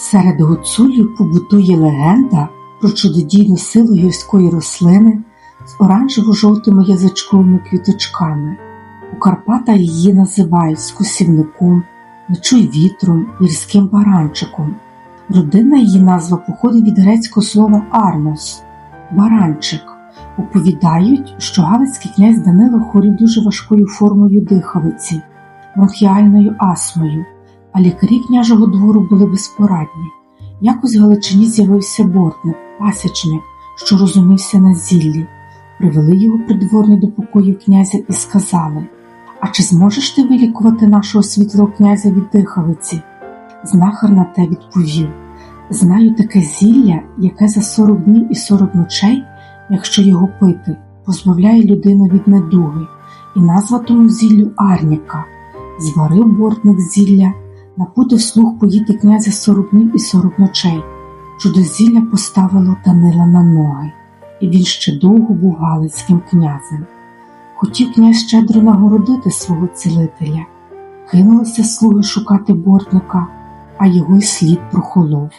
Серед гуцулів побутує легенда про чудодійну силу гірської рослини з оранжево-жовтими язичковими квіточками. У Карпатах її називають скосівником, ночуй вітром, гірським баранчиком. Родинна її назва походить від грецького слова арнос баранчик. Оповідають, що галицький князь Данило хворів дуже важкою формою дихавиці, бронхіальною астмою, а лікарі княжого двору були безпорадні. Якось в Галичині з'явився бортник, пасічник, що розумівся на зіллі. Привели його придворні до покоїв князя і сказали: А чи зможеш ти вилікувати нашого світлого князя від дихавиці? Знахар на те відповів: Знаю таке зілля, яке за 40 днів і 40 ночей, якщо його пити, позбавляє людину від недуги, і назва тому зіллю Арніка. Зварив бортник зілля, напутив слух поїти князя 40 днів і 40 ночей. Чудозілля поставило Данила на ноги, і він ще довго був галицьким князем. Хотів князь щедро нагородити свого цілителя. Кинулися слуги шукати бортника, а його й слід прохолов.